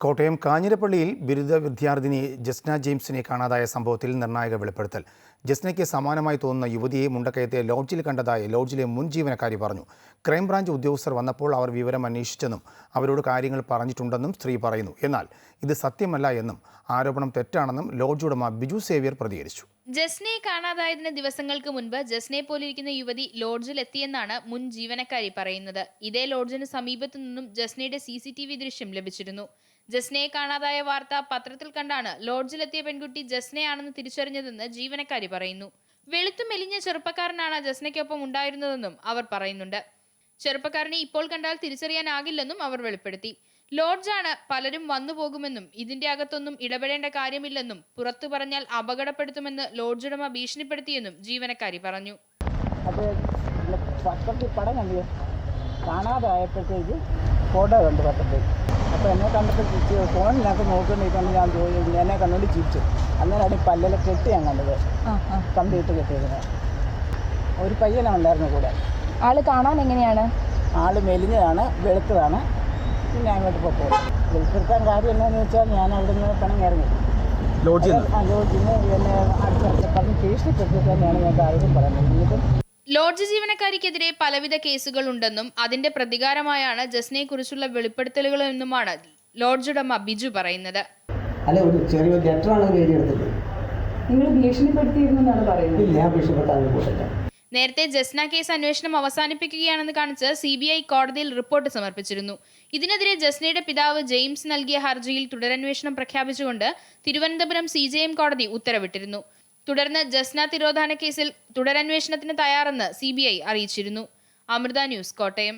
കോട്ടയം കാഞ്ഞിരപ്പള്ളിയിൽ ബിരുദ വിദ്യാർത്ഥിനി ജസ്ന ജെയിംസിനെ കാണാതായ സംഭവത്തിൽ നിർണായക വെളിപ്പെടുത്തൽ. ജസ്നയ്ക്ക് സമാനമായി തോന്നുന്ന യുവതിയെ മുണ്ടക്കയത്തെ ലോഡ്ജിൽ കണ്ടതായി ലോഡ്ജിലെ മുൻ ജീവനക്കാരി പറഞ്ഞു. ക്രൈംബ്രാഞ്ച് ഉദ്യോഗസ്ഥർ വന്നപ്പോൾ അവർ വിവരം അന്വേഷിച്ചെന്നും അവരോട് കാര്യങ്ങൾ പറഞ്ഞിട്ടുണ്ടെന്നും സ്ത്രീ പറയുന്നു. എന്നാൽ ഇത് സത്യമല്ല എന്നും ആരോപണം തെറ്റാണെന്നും ലോഡ്ജ് ഉടമ ബിജു സേവ്യർ പ്രതികരിച്ചു. ജസ്നയെ കാണാതായതിന് ദിവസങ്ങൾക്ക് മുൻപ് ജസ്നയെ പോലിരിക്കുന്ന യുവതി ലോഡ്ജിൽ എത്തിയെന്നാണ് മുൻ ജീവനക്കാരി പറയുന്നത്. ഇതേ ലോഡ്ജിന് സമീപത്തു നിന്നും ജസ്നയുടെ സി സി ടി വി ദൃശ്യം ലഭിച്ചിരുന്നു. ജസ്നയെ കാണാതായ വാർത്ത പത്രത്തിൽ കണ്ടാണ് ലോഡ്ജിലെത്തിയ പെൺകുട്ടി ജസ്നയാണെന്ന് തിരിച്ചറിഞ്ഞതെന്ന് ജീവനക്കാരി പറയുന്നു. വെളുത്തു മെലിഞ്ഞ ചെറുപ്പക്കാരനാണ് ജസ്നയ്ക്കൊപ്പം ഉണ്ടായിരുന്നതെന്നും അവർ പറയുന്നുണ്ട്. ചെറുപ്പക്കാരനെ ഇപ്പോൾ കണ്ടാൽ തിരിച്ചറിയാനാകില്ലെന്നും അവർ വെളിപ്പെടുത്തി. ലോഡ്ജാണ് പലരും വന്നു പോകുമെന്നും ഇതിന്റെ അകത്തൊന്നും ഇടപെടേണ്ട കാര്യമില്ലെന്നും പുറത്തു പറഞ്ഞാൽ അപകടപ്പെടുത്തുമെന്ന് ലോഡ്ജ് ഉടമ ഭീഷണിപ്പെടുത്തിയെന്നും ജീവനക്കാരി പറഞ്ഞു. അത് ഇല്ല പത്രത്തിൽ പടം കണ്ടു. കാണാതായപ്പോഴത്തേക്ക് ഫോട്ടോ കണ്ടു പത്രത്തിൽ. അപ്പോൾ എന്നെ കണ്ടപ്പോൾ ചിരിച്ചു ഫോണിനകത്ത് നോക്കിക്കൊണ്ടിരിക്കുന്നു ഞാൻ ചോദിച്ചു എന്നെ കണ്ടുകൊണ്ട് ചിരിച്ചു. അന്നേരമാണ് ഈ പല്ലിലെ കെട്ടി ഞാൻ കണ്ടത്. കമ്പിയിട്ട് കെട്ടിയിരുന്നത് ഒരു പയ്യനുണ്ടായിരുന്നു കൂടെ. ആൾ കാണാൻ എങ്ങനെയാണ്? ആൾ മെലിഞ്ഞതാണ് വെളുത്തതാണ്. പിന്നെ അങ്ങോട്ട് പൊക്കോളൂ വെളുത്തിരുത്താൻ കാര്യം എന്താണെന്ന് വെച്ചാൽ ഞാൻ അവിടെ നിന്ന് പണം ഇറങ്ങി ലോഡ്ജിൽ നിന്ന്? എന്നെ അടുത്തിറക്കി പറഞ്ഞ് ഭീഷണിപ്പെടുത്തി തന്നെയാണ് ഞാൻ കാര്യം പറയുന്നത്. ഇനിയിപ്പം ലോഡ്ജ് ജീവനക്കാരിക്കെതിരെ പലവിധ കേസുകൾ ഉണ്ടെന്നും അതിന്റെ പ്രതികാരമായാണ് ജസ്നയെ കുറിച്ചുള്ള വെളിപ്പെടുത്തലുകളെന്നുമാണ് ലോഡ്ജ് ഉടമ ബിജു പറയുന്നത്. അല്ല ഒരു ചെറിയ ലെറ്ററാണ് എഴുതിയെടുത്തത് നിങ്ങൾ ഭീഷണിപ്പെടുത്തിയിരുന്നു എന്നാണ് പറയുന്നത്. ഇല്ല ഞാൻ ഭീഷണിപ്പെടുത്താൻ കൂട്ടില്ല നേരത്തെ ജസ്ന കേസ് അന്വേഷണം അവസാനിപ്പിക്കുകയാണെന്ന് കാണിച്ച് സി ബി ഐ കോടതിയിൽ റിപ്പോർട്ട് സമർപ്പിച്ചിരുന്നു. ഇതിനെതിരെ ജസ്നയുടെ പിതാവ് ജെയിംസ് നൽകിയ ഹർജിയിൽ തുടരന്വേഷണം പ്രഖ്യാപിച്ചുകൊണ്ട് തിരുവനന്തപുരം സി ജെ എം കോടതി ഉത്തരവിട്ടിരുന്നു. തുടർന്ന് ജസ്ന തിരോധാന കേസിൽ തുടരന്വേഷണത്തിന് തയ്യാറെന്ന് സി അറിയിച്ചിരുന്നു. അമൃത ന്യൂസ് കോട്ടയം.